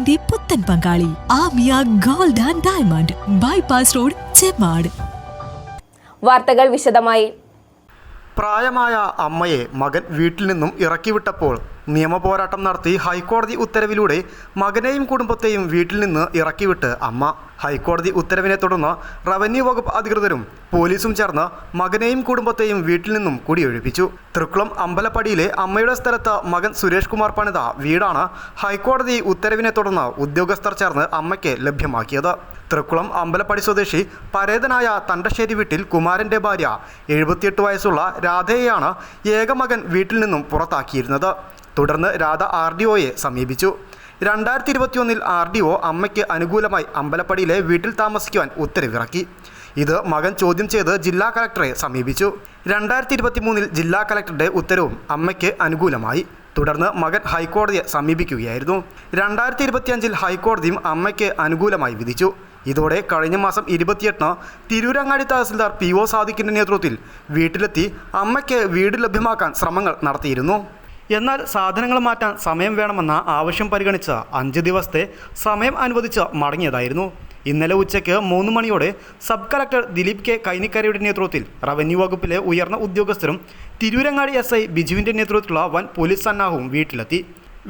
വിവാഹത്തിന്റെ പുത്തൻ പങ്കാളി Amiya gold and diamond bypass road Chemmad. വാർത്തകൾ വിശദമായി. പ്രായമായ അമ്മയെ മകൻ വീട്ടിൽ നിന്നും ഇറക്കിവിട്ടപ്പോൾ നിയമപോരാട്ടം നടത്തി ഹൈക്കോടതി ഉത്തരവിലൂടെ മകനെയും കുടുംബത്തെയും വീട്ടിൽ നിന്ന് ഇറക്കിവിട്ട് അമ്മ. ഹൈക്കോടതി ഉത്തരവിനെ തുടർന്ന് റവന്യൂ വകുപ്പ് അധികൃതരും പോലീസും ചേർന്ന് മകനെയും കുടുംബത്തെയും വീട്ടിൽ നിന്നും കുടിയൊഴിപ്പിച്ചു. തൃക്കുളം അമ്പലപ്പടിയിലെ അമ്മയുടെ സ്ഥലത്ത് മകൻ സുരേഷ് കുമാർ പണിത വീടാണ് ഹൈക്കോടതി ഉത്തരവിനെ തുടർന്ന് ഉദ്യോഗസ്ഥർ ചേർന്ന് അമ്മയ്ക്ക് ലഭ്യമാക്കിയത്. തൃക്കുളം അമ്പലപ്പടി സ്വദേശി പരേതനായ തണ്ടശ്ശേരി വീട്ടിൽ കുമാരന്റെ ഭാര്യ എഴുപത്തിയെട്ട് വയസ്സുള്ള രാധയെയാണ് ഏകമകൻ വീട്ടിൽ നിന്നും പുറത്താക്കിയിരുന്നത്. തുടർന്ന് രാധ ആർ ഡി ഒയെ സമീപിച്ചു. രണ്ടായിരത്തി ഇരുപത്തിയൊന്നിൽ ആർ ഡി ഒ അമ്മയ്ക്ക് അനുകൂലമായി അമ്പലപ്പടിയിലെ വീട്ടിൽ താമസിക്കുവാൻ ഉത്തരവിറക്കി. ഇത് മകൻ ചോദ്യം ചെയ്ത് ജില്ലാ കലക്ടറെ സമീപിച്ചു. രണ്ടായിരത്തി ഇരുപത്തി മൂന്നിൽ ജില്ലാ കലക്ടറുടെ ഉത്തരവും അമ്മയ്ക്ക് അനുകൂലമായി. തുടർന്ന് മകൻ ഹൈക്കോടതിയെ സമീപിക്കുകയായിരുന്നു. രണ്ടായിരത്തി ഇരുപത്തിയഞ്ചിൽ ഹൈക്കോടതിയും അമ്മയ്ക്ക് അനുകൂലമായി വിധിച്ചു. ഇതോടെ കഴിഞ്ഞ മാസം ഇരുപത്തിയെട്ടിന് തിരൂരങ്ങാടി തഹസിൽദാർ പി ഒ സാദിഖിന്റെ നേതൃത്വത്തിൽ വീട്ടിലെത്തി അമ്മയ്ക്ക് വീട് ലഭ്യമാക്കാൻ ശ്രമങ്ങൾ നടത്തിയിരുന്നു. എന്നാൽ സാധനങ്ങൾ മാറ്റാൻ സമയം വേണമെന്ന ആവശ്യം പരിഗണിച്ച് അഞ്ച് ദിവസത്തെ സമയം അനുവദിച്ച് മടങ്ങിയതായിരുന്നു. ഇന്നലെ ഉച്ചയ്ക്ക് മൂന്ന് മണിയോടെ സബ് കളക്ടർ ദിലീപ് കെ കൈനിക്കരയുടെ നേതൃത്വത്തിൽ റവന്യൂ വകുപ്പിലെ ഉയർന്ന ഉദ്യോഗസ്ഥരും തിരൂരങ്ങാടി എസ് ഐ ബിജുവിന്റെ നേതൃത്വത്തിലുള്ള വൻ പോലീസ് സന്നാഹവും വീട്ടിലെത്തി.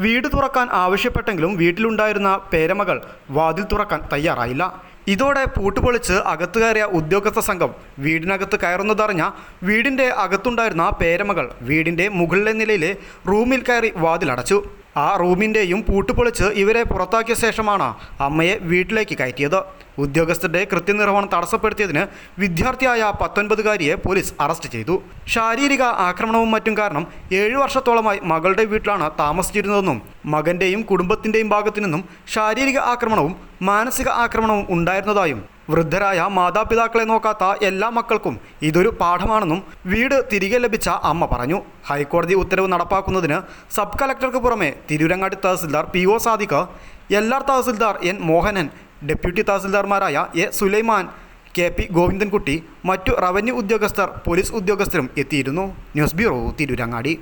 വീട് തുറക്കാൻ ആവശ്യപ്പെട്ടെങ്കിലും വീട്ടിലുണ്ടായിരുന്ന പേരമകൾ വാതിൽ തുറക്കാൻ തയ്യാറായില്ല. ഇതോടെ പൂട്ടുപൊളിച്ച് അകത്തു കയറിയ ഉദ്യോഗസ്ഥ സംഘം വീടിനകത്ത് കയറുന്നതറിഞ്ഞ വീടിന്റെ അകത്തുണ്ടായിരുന്ന പേരമകൾ വീടിന്റെ മുകളിലെ നിലയിലെ റൂമിൽ കയറി വാതിലടച്ചു. ആ റൂമിന്റെയും പൂട്ടുപൊളിച്ച് ഇവരെ പുറത്താക്കിയ ശേഷമാണ് അമ്മയെ വീട്ടിലേക്ക് കയറ്റിയത്. ഉദ്യോഗസ്ഥരുടെ കൃത്യനിർവഹണം തടസ്സപ്പെടുത്തിയതിന് വിദ്യാർത്ഥിയായ പത്തൊൻപതുകാരിയെ പോലീസ് അറസ്റ്റ് ചെയ്തു. ശാരീരിക ആക്രമണവും മറ്റും കാരണം ഏഴു വർഷത്തോളമായി മകളുടെ വീട്ടിലാണ് താമസിച്ചിരുന്നതെന്നും മകന്റെയും കുടുംബത്തിന്റെയും ഭാഗത്തു നിന്നും ശാരീരിക ആക്രമണവും മാനസിക ആക്രമണവും ഉണ്ടായിരുന്നതായും വൃദ്ധരായ മാതാപിതാക്കളെ നോക്കാത്ത എല്ലാ മക്കൾക്കും ഇതൊരു പാഠമാണെന്നും വീട് തിരികെ ലഭിച്ച അമ്മ പറഞ്ഞു. ഹൈക്കോടതി ഉത്തരവ് നടപ്പാക്കുന്നതിന് സബ് കളക്ടർക്ക് പുറമെ തിരൂരങ്ങാടി തഹസിൽദാർ പി ഒ സാദിഖ് എല്ലാർ tahsildar N Mohanan deputy തഹസിൽദാർമാരായ A Sulaiman K P Govindankutty മറ്റു റവന്യൂ ഉദ്യോഗസ്ഥർ പോലീസ് ഉദ്യോഗസ്ഥരും എത്തിയിരുന്നു. News bureau Tirurangadi.